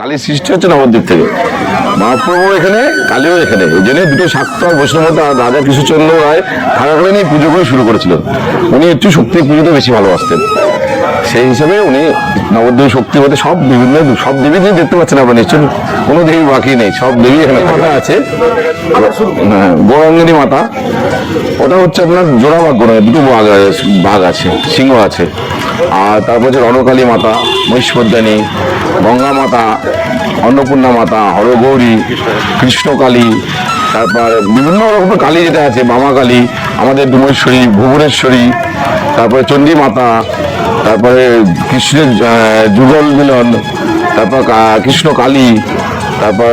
কালীর সৃষ্টি হচ্ছে নবদ্বীপ থেকে। মহাপ্রভু এখানে কালীও এখানে। এই জন্য দুটো শাক্ত বৈষ্ণবতা আর রাজা কৃষ্ণচন্দ্র রায় থাকাকালীন এই পুজো করে শুরু করেছিলেন। উনি একটু শক্তি পুজোতে বেশি ভালোবাসতেন। সেই হিসাবে উনি নবদ্বীপ শক্তি হতে সব বিভিন্ন সব দেবী দেখতে পাচ্ছেন আপনারা নিশ্চয়ই। কোনো দেবী বাকি নেই সব দেবী এখানে কথা আছে। হ্যাঁ, গৌরাঙ্গিনী মাতা। ওটা হচ্ছে আপনার জোড়া বাঘ নয় দুটো বাঘ আছে বাঘ আছে সিংহ আছে। আর তারপর হচ্ছে রণকালী মাতা মহিষপদ্মানী গঙ্গা মাতা অন্নপূর্ণা মাতা হরগৌরী, কৃষ্ণকালী, তারপর বিভিন্ন রকমের কালী যেটা আছে বামা কালী, আমাদের ডুমেশ্বরী ভুবনেশ্বরী, তারপরে চণ্ডী মাতা তারপরে কৃষ্ণের যুগল মিলন, তারপর কৃষ্ণ কালী তারপর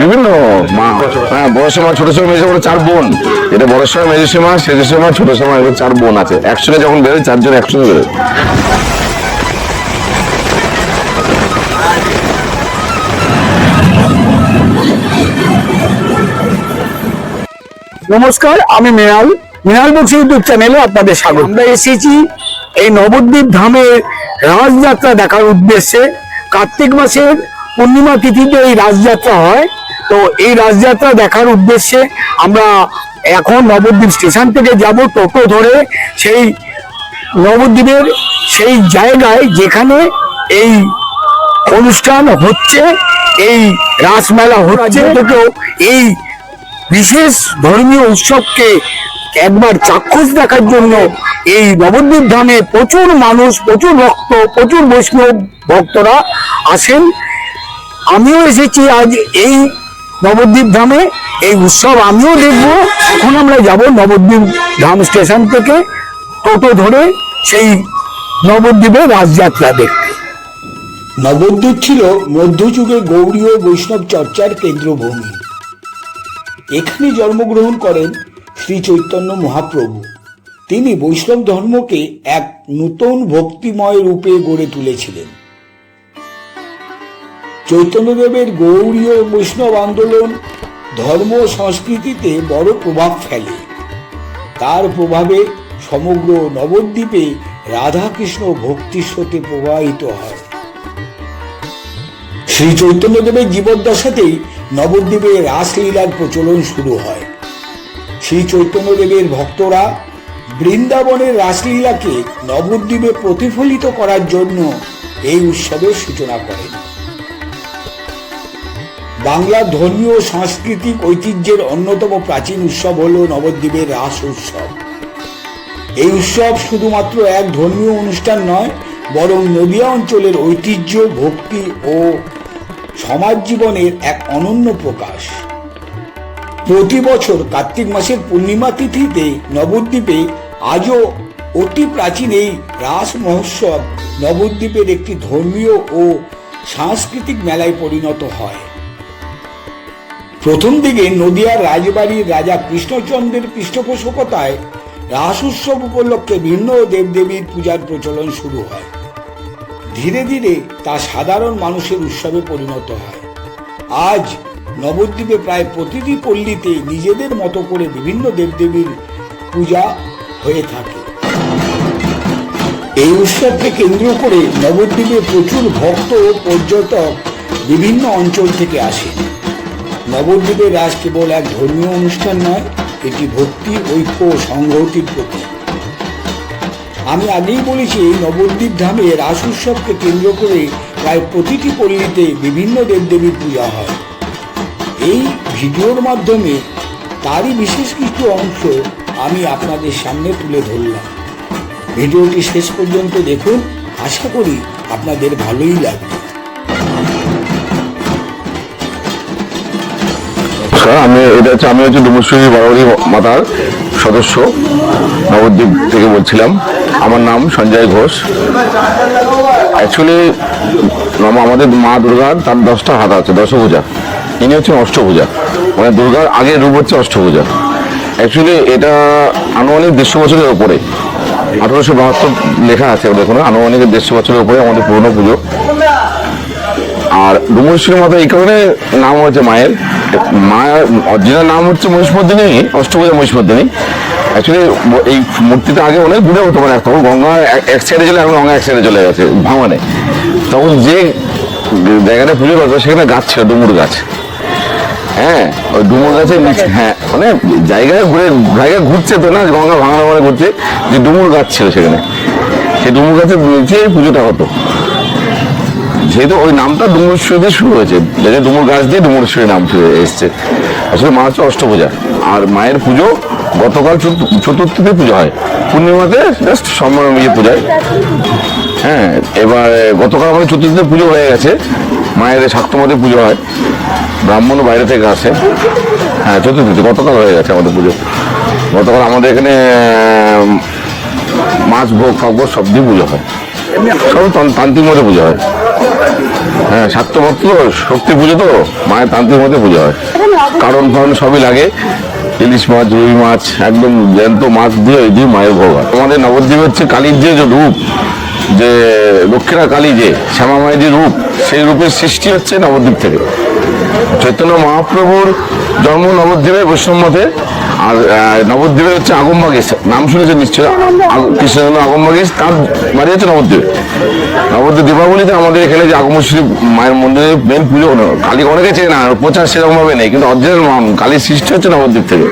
বিভিন্ন মা হ্যাঁ বড় সমা ছোট সময় মেজে চার বোন। এটা বড় সময় মেজে সমা শেষের সময় ছোট সময় চার বোন আছে। একসঙ্গে যখন বেরোয়, চারজন একসঙ্গে বেরোয়। নমস্কার আমি মৃণাল মৃণাল বক্সি ইউটিউব চ্যানেলে আপনাদের স্বাগত। আমরা এসেছি এই নবদ্বীপ ধামের রাজযাত্রা দেখার উদ্দেশ্যে। কার্তিক মাসের পূর্ণিমা তিথিতে এই রাজযাত্রা হয়। তো এই রাজযাত্রা দেখার উদ্দেশ্যে আমরা এখন নবদ্বীপ স্টেশন থেকে যাব টোটো ধরে সেই নবদ্বীপের সেই জায়গায় যেখানে এই অনুষ্ঠান হচ্ছে এই রাসমেলা হচ্ছে। থেকেও এই বিশেষ ধর্মীয় উৎসবকে একবার চাক্ষুষ দেখার জন্য এই নবদ্বীপ ধামে প্রচুর মানুষ, প্রচুর ভক্ত, প্রচুর বৈষ্ণব ভক্তরা আসেন। আমিও এসেছি আজ এই নবদ্বীপ ধামে। এই উৎসব আমিও দেখব। এখন আমরা যাব নবদ্বীপ ধাম স্টেশন থেকে টোটো ধরে সেই নবদ্বীপের রাজযাত্রা দেখতে। নবদ্বীপ ছিল মধ্যযুগে গৌড়ীয় বৈষ্ণব চর্চার কেন্দ্রভূমি। এখানে জন্মগ্রহণ করেন শ্রী চৈতন্য মহাপ্রভু। তিনি বৈষ্ণব ধর্মকে এক নূতন ভক্তিময় রূপে গড়ে তুলেছিলেন। চৈতন্যদেবের গৌড়ীয় বৈষ্ণব আন্দোলন ধর্ম সংস্কৃতিতে বড় প্রভাব ফেলে। তার প্রভাবে সমগ্র নবদ্বীপে রাধাকৃষ্ণ ভক্তির স্রোতে প্রবাহিত হয়। শ্রী চৈতন্যদেবের জীবদ্দশাতেই নবদ্বীপে রাসলীলার প্রচলন শুরু হয়। শ্রী চৈতন্যদেবের ভক্তরা বৃন্দাবনের রাসলীলাকে নবদ্বীপে প্রতিফলিত করার জন্য এই উৎসবের সূচনা করেন। বাংলার ধর্মীয়, সাংস্কৃতিক ঐতিহ্যের অন্যতম প্রাচীন উৎসব হল নবদ্বীপের রাস উৎসব। এই উৎসব শুধুমাত্র এক ধর্মীয় অনুষ্ঠান নয়, বরং নদিয়া অঞ্চলের ঐতিহ্য, ভক্তি ও সমাজ জীবনের এক অনন্য প্রকাশ। প্রতি বছর কার্তিক মাসের পূর্ণিমা তিথিতে নবদ্বীপে আজও অতি প্রাচীন এই রাস মহোৎসব নবদ্বীপের একটি ধর্মীয় ও সাংস্কৃতিক মেলায় পরিণত হয়। প্রথম দিকে নদিয়ার রাজবাড়ির রাজা কৃষ্ণচন্দ্রের পৃষ্ঠপোষকতায় রাস উৎসব উপলক্ষে ভিন্ন দেবদেবীর পূজার প্রচলন শুরু হয়। ধীরে ধীরে তা সাধারণ মানুষের উৎসবে পরিণত হয়। আজ নবদ্বীপে প্রায় প্রতিটি পল্লীতে নিজেদের মতো করে বিভিন্ন দেবদেবীর পূজা হয়ে থাকে। এই উৎসবকে কেন্দ্র করে নবদ্বীপে প্রচুর ভক্ত ও পর্যটক বিভিন্ন অঞ্চল থেকে আসে নবদ্বীপের রাস কেবল এক ধর্মীয় অনুষ্ঠান নয়, এটি ভক্তি, ঐক্য ও সংহতির প্রতীক। আমি আগেই বলেছি নবদ্বীপ ধামে রাস উৎসবকে কেন্দ্র করে প্রায় প্রতিটি পল্লীতে বিভিন্ন দেবদেবীর পূজা হয়। এই ভিডিওর মাধ্যমে তারই বিশেষ কিছু অংশ আমি আপনাদের সামনে তুলে ধরলাম। ভিডিওটি শেষ পর্যন্ত দেখুন, আশা করি আপনাদের ভালোই লাগবে। আমি এটা হচ্ছে, আমি হচ্ছে ডুমুশ্বরী বারবারী মাতার সদস্য নবদ্বীপ থেকে বলছিলাম। আমার নাম সঞ্জয় ঘোষ। অ্যাকচুয়ালি আমাদের মা দুর্গার তার দশটা হাত আছে, দশভূজা। ইনি হচ্ছেন অষ্টভূজা। মানে দুর্গার আগের রূপ হচ্ছে অষ্টভূজা। অ্যাকচুয়ালি এটা আনুমানিক দেড়শো বছরের ওপরে আঠারোশো বাহাত্তর লেখা আছে, দেখুন, আনুমানিক দেড়শো বছরের উপরে আমাদের পুরনো পুজো। আর ডুমুশ্বরী মাতা এই কারণে নাম হচ্ছে মায়ের। মায়ের অরিজিনাল নাম হচ্ছে মহিষমর্দিনী অষ্টভূজা মহিষমর্দিনী। অ্যাকচুয়ালি এই মূর্তিটা আগে অনেক দূরে হতো মানে তখন গঙ্গা এক- সাইডে চলে এখন গঙ্গা এক সাইডে চলে গেছে ভাঙনে। তখন যে জায়গাটা পুজো করতো সেখানে গাছ ছিল ডুমুর গাছ। হ্যাঁ ওই ডুমুর গাছের নিচে হ্যাঁ মানে জায়গায় ঘুরে জায়গায় ঘুরছে তো না গঙ্গা ভাঙা ভাঙা ঘুরছে যে ডুমুর গাছ ছিল সেখানে। সেই ডুমুর গাছের নিচে পুজোটা হতো। যেহেতু ওই নামটা ডুমুরেশ্বরী দিয়ে শুরু হয়েছে, যেটা ডুমুর গাছ দিয়ে ডুমুরেশ্বরী নাম শুরু এসছে। আসলে মা হচ্ছে অষ্টপূজা, আর মায়ের পুজো গতকাল চতুর্থীতে পুজো হয়। পূর্ণিমাতে জাস্ট সম্মান ইয়ে পূজায় হ্যাঁ। এবার গতকাল আমাদের চতুর্থীতে পুজো হয়ে গেছে। মায়ের শাক্তমতে পুজো হয়। ব্রাহ্মণও বাইরে থেকে আসে। হ্যাঁ চতুর্থীতে গতকাল হয়ে গেছে আমাদের পুজো। গতকাল আমাদের এখানে মাছ, ভোগ ফাগ সব দিয়ে পুজো হয়। সব তান- তান্ত্রিক মধ্যে পুজো হয়। হ্যাঁ শাক্তভক্ত শক্তি পুজো তো মায়ের তান্ত্রিক মধ্যে পুজো হয়। কারণ ফারণ সবই লাগে। ইলিশ মাছ রুই মাছ একদম জ্যান্ত মাছ দিয়ে ওই দিয়ে মায়ের ভোগ হয়। আমাদের নবদ্বীপ হচ্ছে কালীর যে যে রূপ যে দক্ষিণা কালী যে শ্যামা মায়ের যে রূপ সেই রূপের সৃষ্টি হচ্ছে নবদ্বীপ থেকে। চৈতন্য মহাপ্রভুর জন্ম নবদ্বীপে বৈষ্ণব মতে আর আহ, নবদ্বীপে হচ্ছে আগমবাগিস নাম শুনেছেন নিশ্চয় কৃষ্ণচন্দ্র আগমবাগিস তার বাড়ি হচ্ছে নবদ্বীপে। নবদ্বীপ দীপাবলিতে আমাদের এখানে যে আগমশ্রী মায়ের মন্দিরের মেন পুজো কালী অনেকে চেনে না প্রচার সেরকম ভাবে নেই কিন্তু অরিজিনাল কালীর সৃষ্টি হচ্ছে নবদ্বীপ থেকে।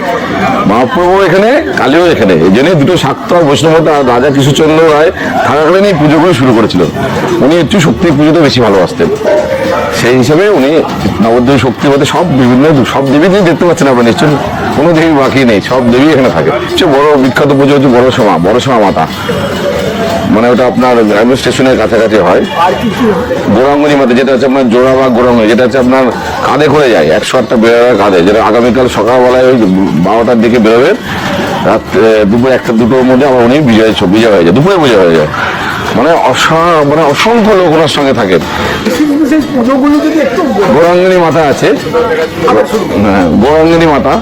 মহাপ্রভু এখানে কালীও এখানে। এই জন্যই দুটো শাক্ত বৈষ্ণব মতে রাজা কৃষ্ণচন্দ্র রায় থাকাকালীন এই পুজো করে শুরু করেছিল। উনি একটু শক্তি পুজোতে বেশি ভালোবাসতেন। সেই হিসাবে উনি নবদ্বীপ শক্তি মধ্যে সব বিভিন্ন সব দেবী তিনি দেখতে পাচ্ছেন আপনার নিশ্চয়ই। কোনো দেবী বাকি নেই সব দেবী এখানে থাকে। সবচেয়ে বড় বিখ্যাত পুজো হচ্ছে বড় সমা বড় সমা মাতা। মানে ওটা আপনার রেলওয়ে স্টেশনের কাছাকাছি হয়। গোরাঙ্গনি মাতা যেটা হচ্ছে আপনার জোড়া বা গোরাঙ্গনি যেটা হচ্ছে আপনার কাঁধে করে যায় একশো আটটা বেরোবে কাঁধে যেটা আগামীকাল সকালবেলায় ওই বারোটার দিকে বেরোবে। রাত্রে দুপুর একটা দুটোর মধ্যে আবার উনি বিজয় বিজয় হয়ে যায় দুপুরে বিজয় হয়ে যায়। মানে অসা মানে অসংখ্য লোক ওনার সঙ্গে থাকে সেই পুজোগুলো যদি একটু গৌরাঙ্গিনী মাতা আছে। হ্যাঁ মাতা।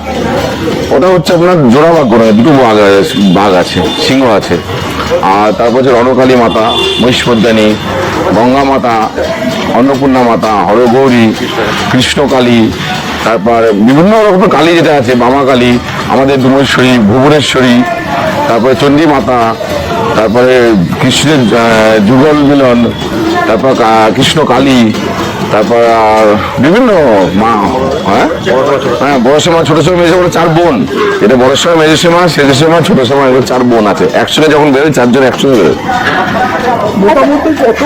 ওটা হচ্ছে আপনার জোড়া বাঘ গোড়া দুটো বাঘ আছে- বাঘ আছে সিংহ আছে। আর তারপর হচ্ছে রণকালী মাতা মহিষমর্দানী গঙ্গা মাতা অন্নপূর্ণা মাতা হরগৌরী কৃষ্ণকালী তারপর বিভিন্ন রকমের কালী যেটা আছে বামা কালী আমাদের ডুমেশ্বরী ভুবনেশ্বরী তারপরে চণ্ডী মাতা তারপরে কৃষ্ণের যুগল মিলন তারপর কা- কৃষ্ণ কালী তারপর আর বিভিন্ন মা হ্যাঁ? হ্যাঁ বড় সময় ছোট সময় মেজে বলে চার বোন। এটা বড় সময় মেজে সময় শেষের সময় ছোট সময় এগুলো চার বোন আছে। একসঙ্গে যখন বেরোয় চারজন একসঙ্গে বেরোয়। মোটামুটি কত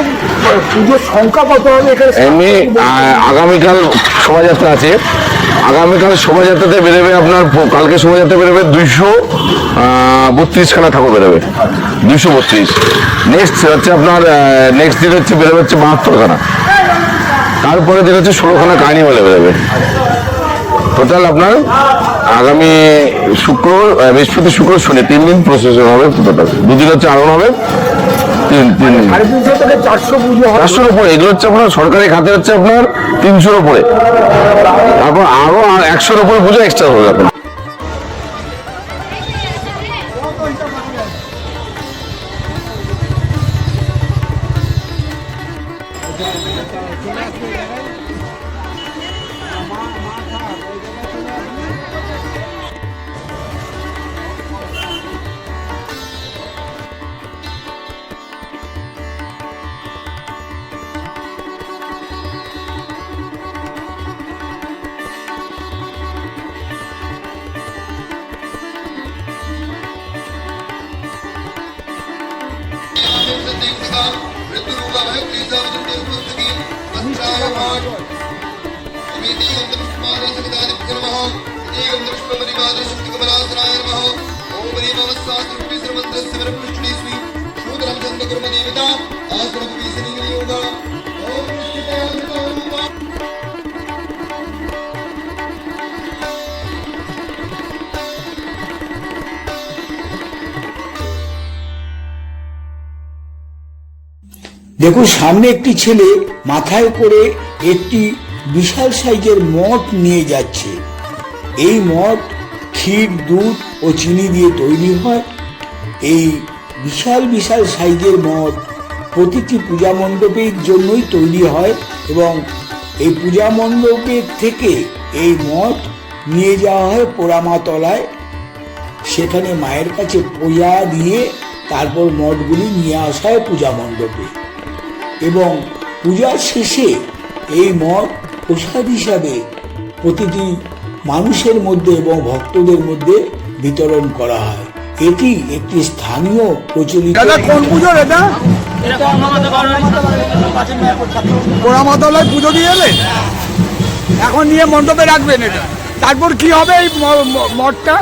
পুজোর সংখ্যা কত হবে এখানে? এমনি আগামীকাল শোভাযাত্রা আছে। আগামীকাল শোভাযাত্রাতে বেরোবে আপনার কালকে শোভাযাত্রা বেরোবে দুইশো বত্রিশখানা ঠাকুর বেরোবে। দুইশো বত্রিশ। নেক্সট হচ্ছে আপনার নেক্সট দিন হচ্ছে বেরোবে হচ্ছে বাহাত্তরখানা। তারপরে দেখাচ্ছে হচ্ছে ষোলোখানা কাহিনী বলে বেরোবে। টোটাল আপনার আগামী শুক্র বৃহস্পতি শুক্র শনি তিন দিন প্রসেস হবে টোটাল দুদিন হচ্ছে আরোহণ হবে চারশোর উপরে এগুলো হচ্ছে আপনার সরকারি খাতে হচ্ছে আপনার তিনশোর উপরে। তারপর আরও একশোর উপরে পুজো এক্সট্রা হবে চলে আসবে মাথা এখন Thank দেখুন সামনে একটি ছেলে মাথায় করে একটি বিশাল সাইজের মঠ নিয়ে যাচ্ছে। এই মঠ ক্ষীর, দুধ ও চিনি দিয়ে তৈরি হয়। এই বিশাল বিশাল সাইজের মঠ প্রতিটি পূজা মণ্ডপের জন্যই তৈরি হয় এবং এই পূজা মণ্ডপের থেকে এই মঠ নিয়ে যাওয়া হয় পোড়ামাতলায়। সেখানে মায়ের কাছে পূজা দিয়ে তারপর মঠগুলি নিয়ে আসা হয় পূজা মণ্ডপে। এবং পূজার শেষে এই মঠ প্রসাদ হিসাবে প্রতিটি মানুষের মধ্যে এবং ভক্তদের মধ্যে বিতরণ করা হয়। এটি একটি স্থানীয় প্রচলিত কোন পুজোর এটা পুজো দিয়ে এলে? এখন নিয়ে মণ্ডপে রাখবেন এটা। তারপর কি হবে এই মঠটা?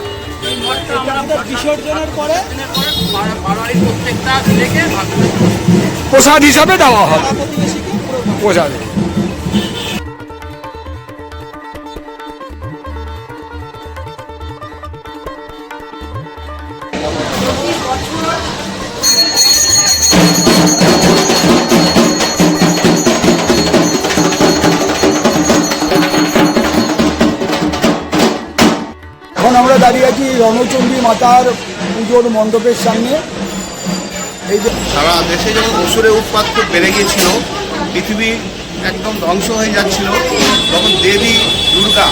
প্রসাদ হিসাবে দেওয়া হবে। প্রসাদ। মাতার পুজোর মণ্ডপের সামনে। এই যে সারা দেশে যখন অসুরের উৎপাত খুব বেড়ে গিয়েছিল পৃথিবী একদম ধ্বংস হয়ে যাচ্ছিল। তখন দেবী দুর্গা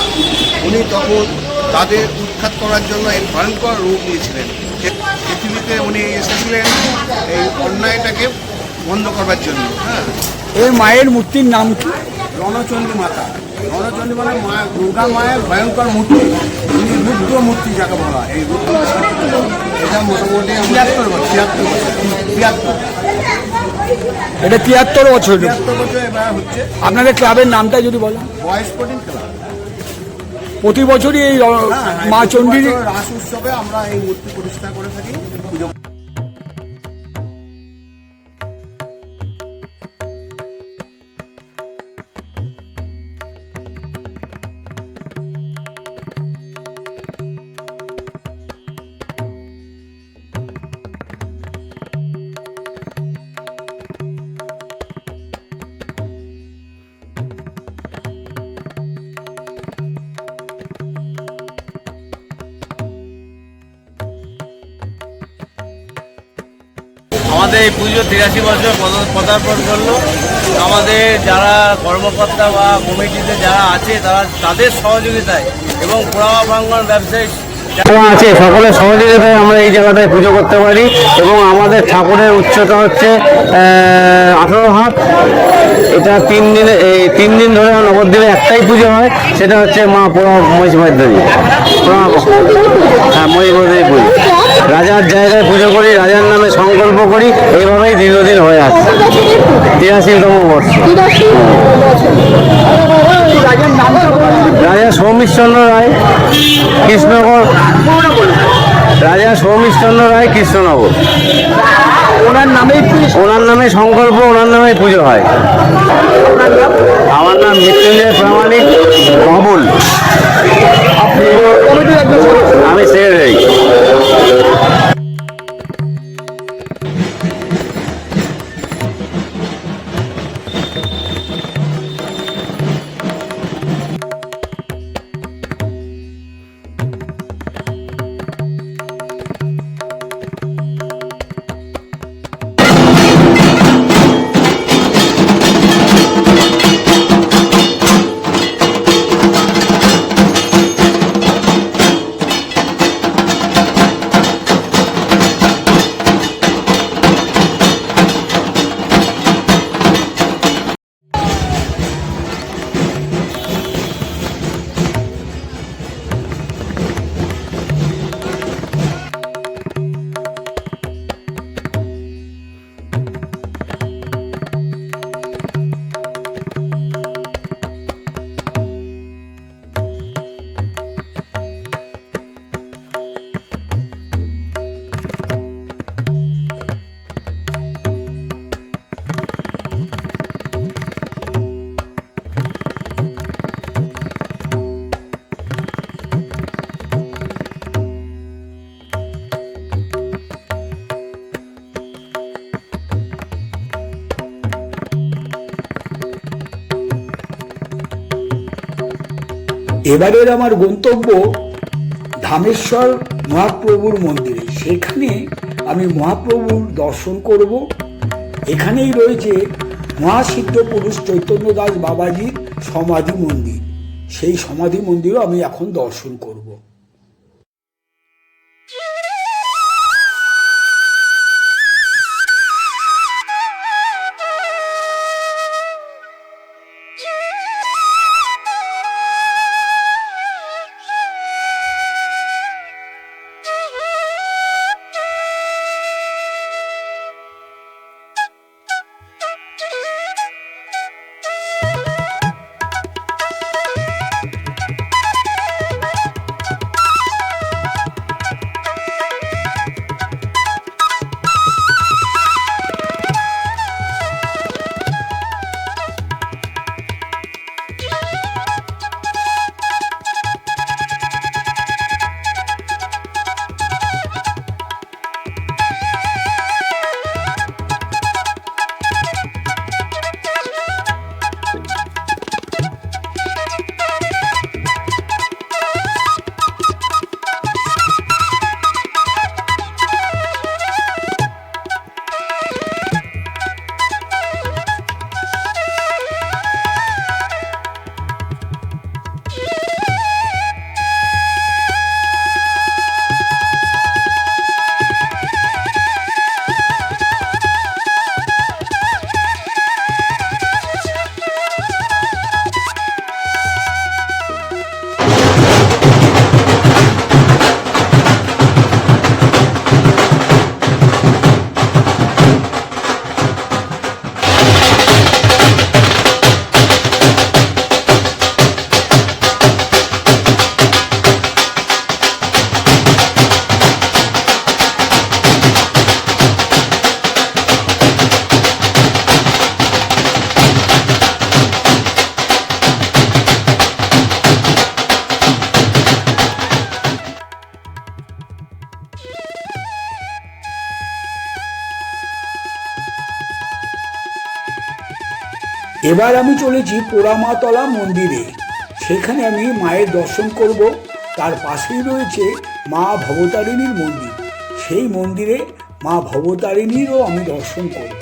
উনি তখন তাদের উৎখাত করার জন্য এই ভয়ঙ্কর রূপ নিয়েছিলেন। পৃথিবীতে উনি এসেছিলেন এই অন্যায়টাকে বন্ধ করবার জন্য হ্যাঁ। এই মায়ের মূর্তির নাম কি? রণচন্দ্র মাতা। রণচণ্ডী মানে মা দুর্গা মায়ের ভয়ঙ্কর মূর্তি রুদ্র মূর্তি যাকে বলা এই রুদ্র এটা মোটামুটি তিয়াত্তর বছর। তিয়াত্তর বছর। তিয়াত্তর। এটা তিয়াত্তর বছর তিয়াত্তর বছর এবার হচ্ছে আপনাদের ক্লাবের নামটা যদি বলেন। বয়স স্পোর্টিং ক্লাব। প্রতি বছরই এই হ্যাঁ, মা চণ্ডীর রাস উৎসবে আমরা এই মূর্তি প্রতিষ্ঠা করে থাকি। পুজো আমাদের এই পুজো তিরাশি বছর পদ- পদার্পণ করল। আমাদের যারা কর্মকর্তা বা কমিটিতে যারা আছে, তারা তাদের সহযোগিতায় এবং পোড়া ভাঙ্গন ব্যবসায়ী আছে, সকলের সহযোগিতায় আমরা এই জায়গাটায় পুজো করতে পারি এবং আমাদের ঠাকুরের উচ্চতা হচ্ছে আঠারো হাত। এটা তিন দিনে, এই তিন দিন ধরে নবদ্বীপে একটাই পুজো হয়, সেটা হচ্ছে মা পোড়া মহিষমাদ্রী হ্যাঁ মহিষমাদ্রী পুজো। রাজার জায়গায় পুজো করি, রাজার নামে সংকল্প করি, এইভাবেই দীর্ঘদিন হয়ে আসছে তিরাশিতম বর্ষ। রাজা সৌমিশ্চন্দ্র রায় কৃষ্ণনগর। রাজা সৌমিশ্চন্দ্র রায় কৃষ্ণনগর। ওনার নামে ওনার নামে সংকল্প ওনার নামে পুজো হয়। আমার নাম মৃত্যুঞ্জয় প্রামাণিক মহবুল এবারের আমার গন্তব্য ধামেশ্বর মহাপ্রভুর মন্দিরে। সেখানে আমি মহাপ্রভুর দর্শন করব। এখানেই রয়েছে মহাসিদ্ধ পুরুষ চৈতন্য দাস বাবাজির সমাধি মন্দির। সেই সমাধি মন্দিরও আমি এখন দর্শন করব। এবার আমি চলেছি পোড়ামাতলা মন্দিরে। সেখানে আমি মায়ের দর্শন করব। তার পাশেই রয়েছে মা ভবতারিণীর মন্দির। সেই মন্দিরে মা ভবতারিণীরও আমি দর্শন করব।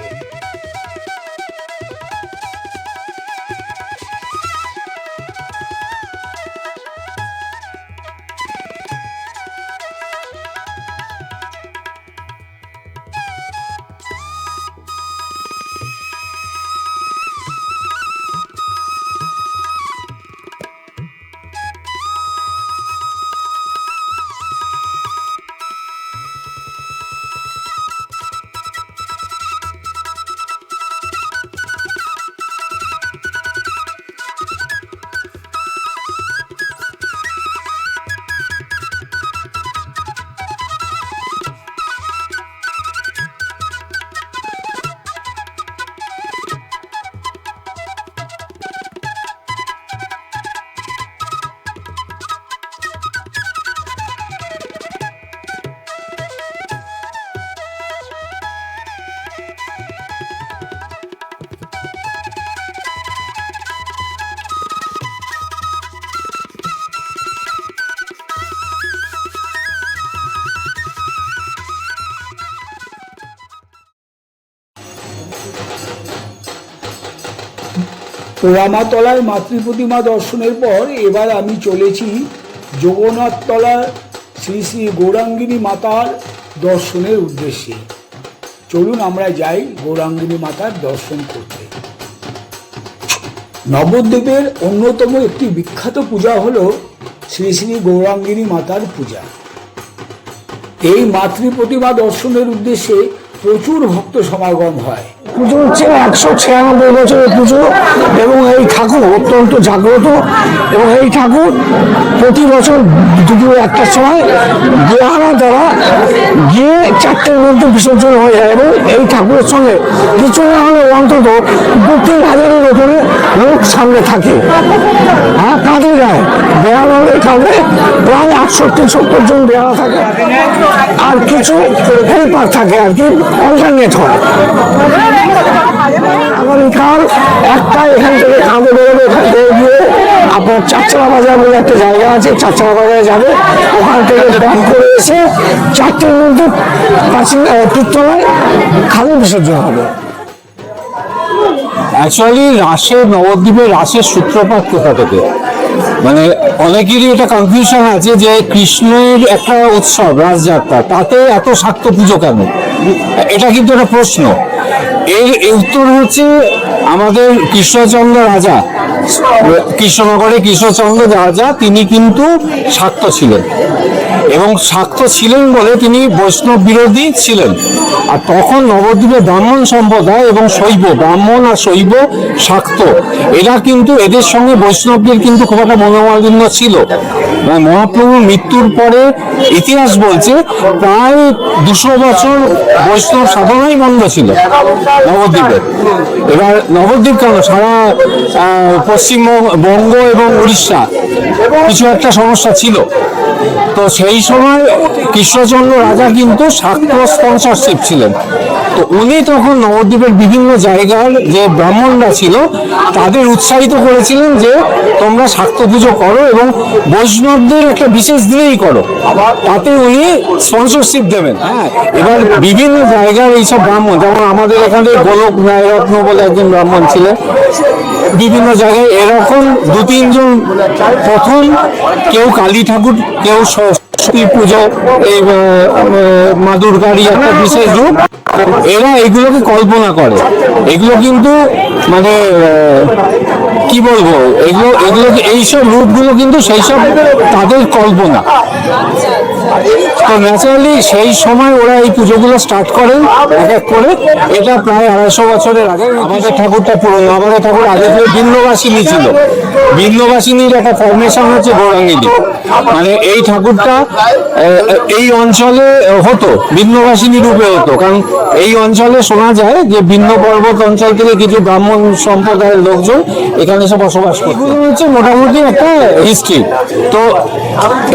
পোড়ামাতলায় মাতৃ প্রতিমা দর্শনের পর এবার আমি চলেছি জগন্নাথতলার শ্রী শ্রী গৌরাঙ্গিনী মাতার দর্শনের উদ্দেশ্যে। চলুন আমরা যাই গৌরাঙ্গিনী মাতার দর্শন করতে। নবদ্বীপের অন্যতম একটি বিখ্যাত পূজা হল শ্রী শ্রী গৌরাঙ্গিনী মাতার পূজা। এই মাতৃ প্রতিমা দর্শনের উদ্দেশ্যে প্রচুর ভক্ত সমাগম হয়। পুজো হচ্ছে একশো ছিয়ানব্বই বছরের পুজো এবং এই ঠাকুর অত্যন্ত জাগ্রত এবং এই ঠাকুর প্রতি বছর দুপুর একটার সময় গেহারা দ্বারা গিয়ে চারটের মধ্যে বিসর্জন হয়ে যায় এবং এই ঠাকুরের সঙ্গে কিছু না হলে অন্তত দু তিন হাজারের ওপরে লোক সামনে থাকে। হ্যাঁ কাঁধে যায়। বেহারা এখানে প্রায় আটষট্টি সত্তর জন বেহারা থাকে। আর কিছু হেল্পার থাকে আর কি, অল্টারনেট হয়। আগামীকাল একটা এখান থেকে কাঁদে বেরোবে এখান থেকে গিয়ে আপনার চারচালা বাজার বলে একটা জায়গা আছে চারচালা বাজারে যাবে। ওখান থেকে ব্যায়াম করে এসে চারটের মধ্যে প্রাচীন কীর্তনায় খালি বিসর্জন হবে। অ্যাকচুয়ালি রাসের নবদ্বীপের রাসের সূত্রপাত কোথা মানে অনেকেরই এটা কনফিউশন আছে যে কৃষ্ণের একটা উৎসব রাসযাত্রা তাতে এত শাক্ত পুজো কেন? এটা কিন্তু একটা প্রশ্ন। এর উত্তর হচ্ছে আমাদের কৃষ্ণচন্দ্র রাজা। কৃষ্ণনগরে কৃষ্ণচন্দ্র রাজা তিনি কিন্তু শাক্ত ছিলেন। এবং শাক্ত ছিলেন বলে তিনি বৈষ্ণব বিরোধী ছিলেন। আর তখন নবদ্বীপে ব্রাহ্মণ সম্প্রদায় এবং শৈব, ব্রাহ্মণ আর শৈব শাক্ত এরা কিন্তু এদের সঙ্গে বৈষ্ণবদের কিন্তু খুব একটা মনোমালিন্য ছিল। মানে মহাপ্রভুর মৃত্যুর পরে ইতিহাস বলছে, প্রায় দুশো বছর বৈষ্ণব সাধনাই বন্ধ ছিল নবদ্বীপে। এবার নবদ্বীপ কেন? সারা পশ্চিমবঙ্গ এবং উড়িষ্যা কিছু একটা সমস্যা ছিল। তো সেই সময় কৃষ্ণচন্দ্র রাজা কিন্তু শাক্ত স্পন্সরশিপ ছিলেন। তো উনি তখন নবদ্বীপের বিভিন্ন জায়গার যে ব্রাহ্মণরা ছিল, তাদের উৎসাহিত করেছিলেন যে তোমরা শাক্ত পুজো করো এবং বৈষ্ণবদের একটা বিশেষ দিনেই করো। তাতে উনি স্পন্সরশিপ দেবেন হ্যাঁ। এবার বিভিন্ন জায়গার এইসব ব্রাহ্মণ, যেমন আমাদের এখানে গোলক নায়রত্ন বলে একজন ব্রাহ্মণ ছিলেন। বিভিন্ন জায়গায় এরকম দু, তিনজন প্রথম কেউ কালী ঠাকুর, কেউ সরস্বতী পুজো, এই মা দুর্গারই একটা বিশেষ রূপ। এরা এগুলোকে কল্পনা করে। এগুলো কিন্তু মানে কি বলব? এগুলো এগুলো, এইসব রূপগুলো কিন্তু সেই সব তাদের কল্পনা। তো ন্যাচারালি সেই সময় ওরা এই পুজোগুলো স্টার্ট করেন, এক এক করে। এটা প্রায় আড়াইশো বছরের আগে। আমাদের ঠাকুরটা পুরনো, আমাদের ঠাকুর আগে থেকে ভিন্নবাসিনী ছিল ভিন্নবাসিনীর একটা ফরমেশন হচ্ছে গৌরাঙ্গিনী মানে এই ঠাকুরটা এই অঞ্চলে হতো ভিন্নবাসিনী রূপে হতো। কারণ এই অঞ্চলে শোনা যায় যে ভিন্ন পর্বত অঞ্চল থেকে কিছু ব্রাহ্মণ সম্প্রদায়ের লোকজন এখানে এসে বসবাস করে হচ্ছে মোটামুটি একটা হিস্ট্রি তো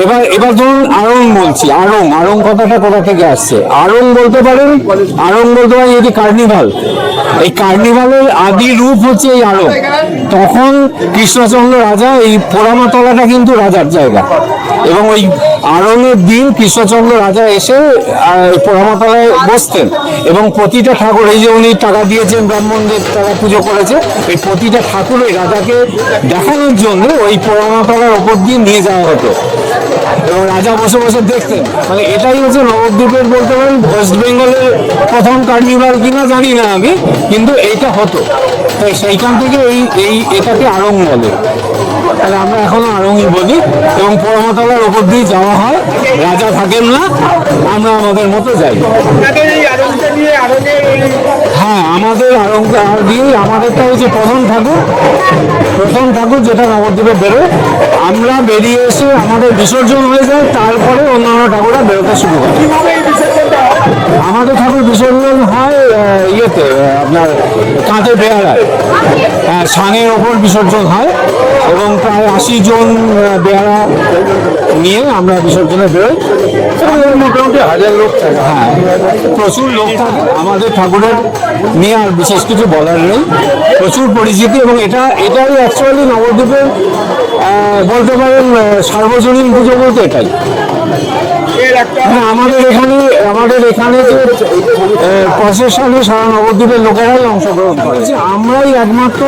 এবার এবার ধরুন আড়ং বলছি, আড়ং। আড়ং কথাটা কোথা থেকে আসছে? আড়ং বলতে পারেন, আড়ং বলতে পারেন এটি কার্নিভাল। এই কার্নিভালের আদি রূপ হচ্ছে এই আড়ং। তখন কৃষ্ণচন্দ্র রাজা, এই পোড়ামাতলাটা কিন্তু রাজার জায়গা। এবং ওই আড়ংয়ের দিন কৃষ্ণচন্দ্র রাজা এসে পোড়ামাতলায় বসতেন। এবং প্রতিটা ঠাকুর, এই যে উনি টাকা দিয়েছেন, ব্রাহ্মণদের তারা পুজো করেছে, এই প্রতিটা ঠাকুর ওই রাজাকে দেখানোর জন্য ওই পোড়ামাতলার ওপর দিয়ে নিয়ে যাওয়া হতো। এবং রাজা বসে বসে দেখতেন। মানে এটাই হচ্ছে নবদ্বীপের বলতে পারেন, ওয়েস্ট বেঙ্গলের প্রথম কার্নিভাল কিনা জানি না আমি, কিন্তু এইটা হতো। তো সেইখান থেকে এই এই এটাকে আড়ং বলে। তাহলে আমরা এখনও আড়ংই বলি এবং পোড়ামাতলার ওপর দিয়ে যাওয়া হয়। রাজা থাকেন না আমরা আমাদের মতো যাই। হ্যাঁ আমাদের আড়ং দিয়ে আমাদেরটা হচ্ছে প্রথম ঠাকুর। প্রথম ঠাকুর যেটা নবদ্বীপে বেরোয় আমরা বেরিয়ে এসে আমাদের বিসর্জন হয়ে যায় তারপরে অন্যান্য ঠাকুররা বেরোতে শুরু করে। আমাদের ঠাকুর বিসর্জন হয় ইয়েতে আপনার কাঁধে বেহারায়। হ্যাঁ সানের ওপর বিসর্জন হয় এবং প্রায় আশি জন বেহারা নিয়ে আমরা বিসর্জনে বেরোই। মোটামুটি হাজার লোক থাকে। হ্যাঁ প্রচুর লোক থাকে। আমাদের ঠাকুরের নিয়ে আর বিশেষ কিছু বলার নেই। প্রচুর পরিচিতি এবং এটা এটাই অ্যাকচুয়ালি নবদ্বীপের বলতে পারেন সার্বজনীন পুজো বলতে এটাই। হ্যাঁ, আমাদের এখানে আমাদের এখানে প্রসেশনে সারা নবদ্বীপের লোকেরাই অংশগ্রহণ করেছে আমরাই একমাত্র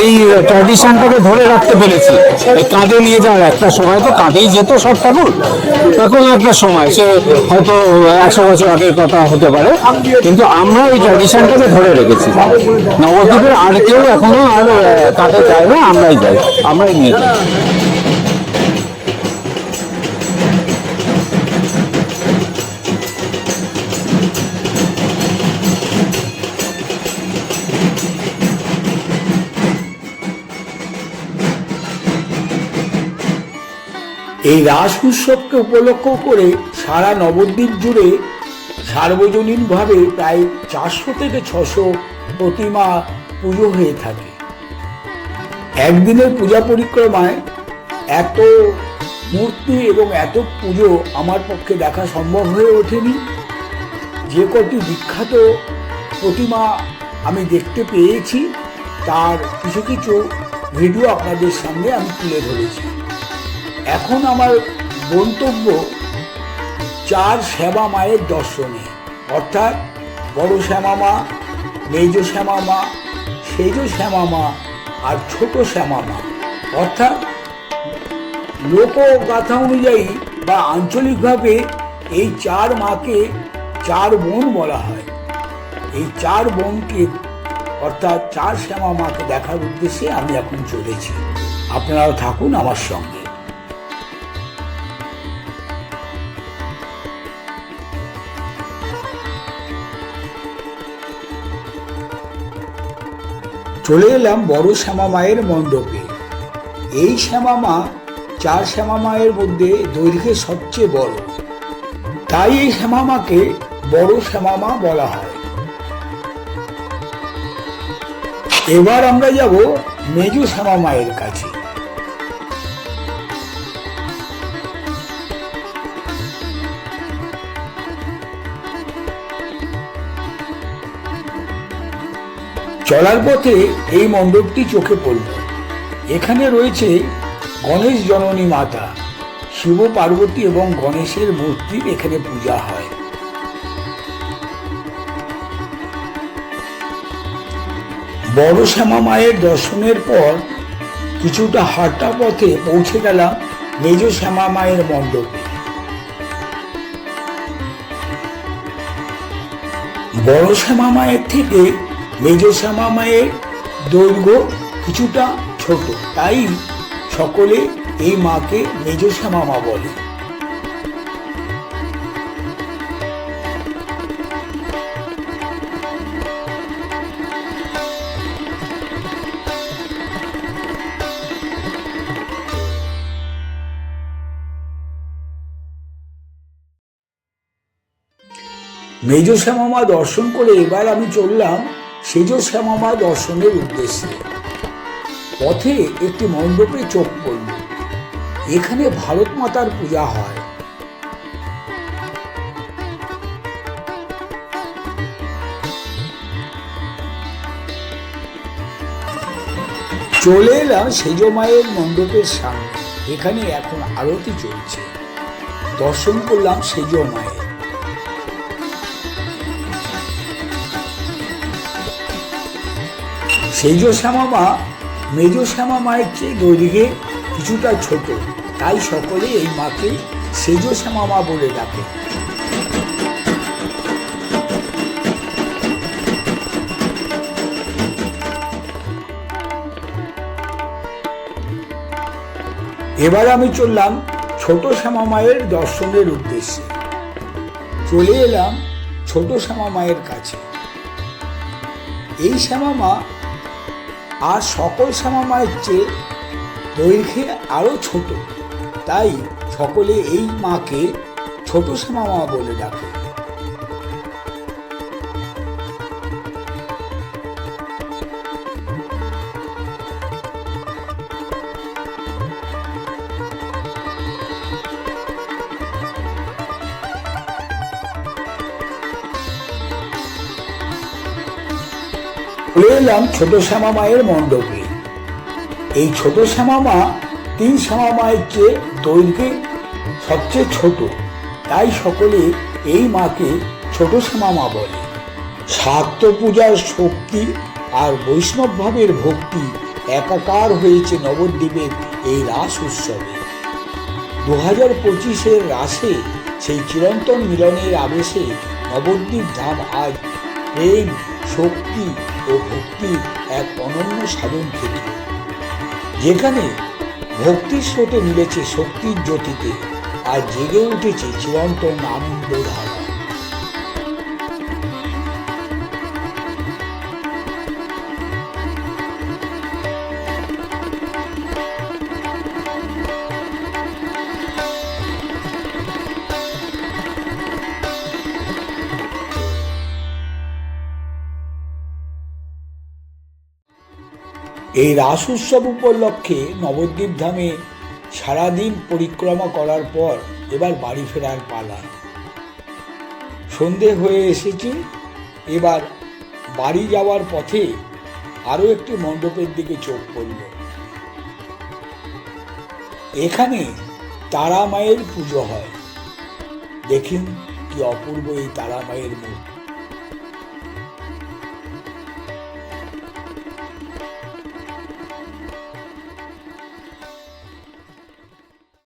এই ট্র্যাডিশনটাকে ধরে রাখতে পেরেছি। এই কাঁধে নিয়ে যাওয়ার একটা সময়। তো কাঁধেই যেত সব ঠাকুর। তখন একটা সময়। সে হয়তো একশো বছর আগের কথা হতে পারে। কিন্তু আমরা এই ট্র্যাডিশনটাকে ধরে রেখেছি। নবদ্বীপের আর কেউ এখনও আর কাঁধে যায় না। আমরাই যাই। আমরাই নিয়ে যাই। এই রাস উৎসবকে উপলক্ষ করে সারা নবদ্বীপ জুড়ে সার্বজনীনভাবে প্রায় চারশো থেকে ছশো প্রতিমা পুজো হয়ে থাকে। একদিনের পূজা পরিক্রমায় এত মূর্তি এবং এত পুজো আমার পক্ষে দেখা সম্ভব হয়ে ওঠেনি। যে কটি বিখ্যাত প্রতিমা আমি দেখতে পেয়েছি, তার কিছু কিছু ভিডিও আপনাদের সামনে আমি তুলে ধরেছি। এখন আমার গন্তব্য চার শ্যামা মায়ের দর্শনে। অর্থাৎ বড় শ্যামা মা, মেজ শ্যামা মা, সেজ শ্যামা মা আর ছোট শ্যামা মা। অর্থাৎ লোকগাথা অনুযায়ী বা আঞ্চলিকভাবে এই চার মাকে চার বোন বলা হয়। এই চার বোনকে অর্থাৎ চার শ্যামা মাকে দেখার উদ্দেশ্যে আমি এখন চলেছি। আপনারাও থাকুন আমার সঙ্গে। চলে এলাম বড় শ্যামা মায়ের মণ্ডপে। এই শ্যামা মা চার শ্যামা মায়ের মধ্যে দৈর্ঘ্যে সবচেয়ে বড়। তাই এই শ্যামা মাকে বড় শ্যামা মা বলা হয়। এবার আমরা যাব মেজু শ্যামা মায়ের কাছে। চলার পথে এই মণ্ডপটি চোখে পড়ল। এখানে রয়েছে গণেশ জননী মাতা, শিব পার্বতী এবং গণেশের মূর্তির এখানে পূজা হয়। বড় শ্যামা মায়ের দর্শনের পর কিছুটা হাঁটা পথে পৌঁছে গেলাম মেজ শ্যামা মায়ের মণ্ডপে। বড় শ্যামা মায়ের থেকে শ্যামা মায়ের দৈর্ঘ্য কিছুটা ছোট, তাই সকলে এই মাকে মেজ শ্যামা মা বলে। মেজ শ্যামামা দর্শন করে এবার আমি চললাম সেজ শ্যামামা দর্শনের উদ্দেশ্যে। পথে একটি মণ্ডপে চোখ পড়ল। এখানে ভারত মাতার পূজা হয়। চলে এলাম সেজ মায়ের মণ্ডপের সামনে। এখানে এখন আরতি চলছে। দর্শন করলাম সেজ মায়ের। সেজ শ্যামা মা মেজ শ্যামা মায়ের চেয়ে দৈর্ঘ্যে কিছুটা ছোট। তাই সকলে এই মাকে সেজ শ্যামা মা বলে ডাকে। এবার আমি চললাম ছোট শ্যামা মায়ের দর্শনের উদ্দেশ্যে। চলে এলাম ছোট শ্যামা মায়ের কাছে। এই শ্যামা মা আর সকল শ্যামামায়ের চেয়ে দৈর্ঘ্যে আরও ছোট। তাই সকলে এই মাকে ছোট শ্যামা বলে ডাকে। চলে এলাম ছোট শ্যামা মায়ের মণ্ডপে। এই ছোট শ্যামা মা তিন শ্যামা মায়ের চেয়ে দৈর্ঘ্যে সবচেয়ে ছোট। তাই সকলে এই মাকে ছোট শ্যামা মা বলে। শাক্ত পূজার শক্তি আর বৈষ্ণব ভাবের ভক্তি একাকার হয়েছে নবদ্বীপের এই রাস উৎসবে। দু হাজার পঁচিশের রাসে সেই চিরন্তন মিলনের আবেশে নবদ্বীপ ধাম আজ প্রেম, শক্তি ও ভক্তির এক অনন্য সাধন ক্ষেত্র যেখানে ভক্তির স্রোতে মিলেছে শক্তির জ্যোতিতে, আর জেগে উঠেছে চিরন্তন আনন্দ এই রাস উৎসব উপলক্ষে নবদ্বীপ ধামে সারাদিন পরিক্রমা করার পর এবার বাড়ি ফেরার পালা। সন্ধে হয়ে এসেছে, এবার বাড়ি যাওয়ার পথে আরও একটি মণ্ডপের দিকে চোখ পড়ল। এখানে তারা মায়ের পুজো হয়। দেখুন কি অপূর্ব এই তারা মায়ের মুখ